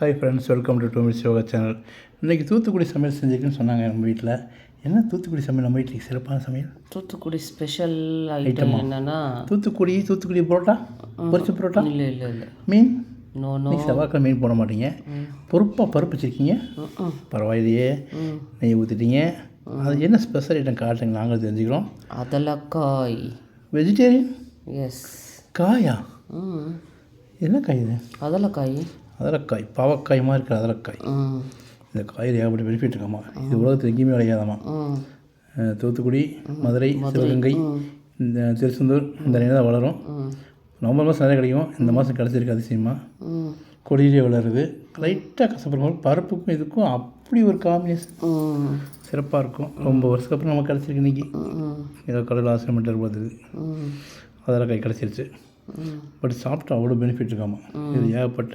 Hi friends welcome to two minutes yoga channel இன்றைக்கி தூத்துக்குடி சமையல் செஞ்சுருக்குன்னு சொன்னாங்க நம்ம வீட்டில் என்ன தூத்துக்குடி சமையல்? நம்ம வீட்டுக்கு சிறப்பான சமையல்? தூத்துக்குடி ஸ்பெஷல் ஐட்டம் என்னன்னா தூத்துக்குடி தூத்துக்குடி பரோட்டா? பொரிச்ச பரோட்டா? இல்லை இல்லை இல்லை. மீன்? நோ நோ செவ்வாய்க்கிழமை மீன் போட மாட்டீங்க. பொறுப்பாக பருப்பு வச்சுருக்கீங்க? பரவாயில்லையே. நெய் ஊற்றிட்டீங்க அது என்ன ஸ்பெஷல் ஐட்டம் காட்டுங்க நாங்களும் தெரிஞ்சுக்கிறோம். அதலக்காய் வெஜிடேரியன் எஸ் காயா? ம். என்ன காய் இது? அதலக்காய். அதலக்காய் பாவக்காய் மாதிரி இருக்கிற அதலக்காய். இந்த காயில் ஏகப்பட்ட பெனிஃபிட் இருக்காமா? இது உலகத்தில் எங்கேயுமே விளையாதாமா? தூத்துக்குடி மதுரை சிவகங்கை இந்த திருச்செந்தூர் இந்த தான் வளரும். நவம்பர் மாதம் நிறைய கிடைக்கும். இந்த மாதம் கிடச்சிருக்கு அதிசயமாக கொடியிலே வளருது. லைட்டாக கசப்படுற பருப்புக்கும் இதுக்கும் அப்படி ஒரு காம்பினேஷன் சிறப்பாக இருக்கும். ரொம்ப வருஷத்துக்கு அப்புறம் நமக்கு கிடச்சிருக்கு இன்றைக்கி ஏதோ கடவுள் ஆசிரியர் பார்த்துது ம் அதெல்லாம் கை கிடச்சிருச்சு. பட் சாப்பிட்டா அவ்வளோ பெனிஃபிட் இருக்காமா? இது ஏகப்பட்ட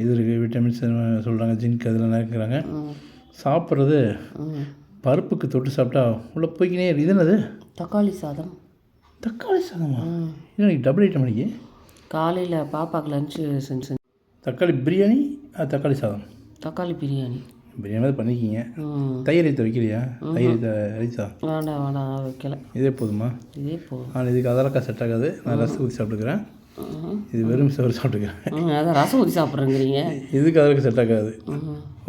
இது இருக்குது விட்டமின்ஸ் சொல்கிறாங்க ஜிங்க் அதெல்லாம் இருக்கிறாங்க. சாப்பிட்றது பருப்புக்கு தொட்டு சாப்பிட்டா உள்ளே போய்க்கினே இது என்னது? தக்காளி சாதம். தக்காளி சாதமா? இன்னைக்கு டபுள் ஐட்டம் அன்றைக்கி காலையில் பாப்பாக்கு லஞ்சு செஞ்சு தக்காளி பிரியாணி தக்காளி சாதம். தக்காளி பிரியாணி. பிரியாணி பண்ணிக்கிங்க. தயிர் ரைத்த வைக்கிறியா தயிர் ரைத்தா வேண்டாம் வேண்டாம் வைக்கல. இதே போதுமா? இதே போதும். ஆனால் இதுக்கு அதெல்லாம் செட் ஆகாது. நான் ரசம் ஊற்றி சாப்பிட்டுக்கிறேன். இது வெறும் சோறு சாப்பிட்டுக்கிறேன். அதான் ரசம் ஊற்றி சாப்பிட்றேங்கிறீங்க. இதுக்கு அதற்கு செட் ஆகாது.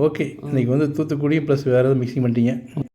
ஓகே இன்றைக்கி வந்து தூத்துக்குடி ப்ளஸ் வேறு எதுவும் மிக்சிங் பண்ணிட்டீங்க.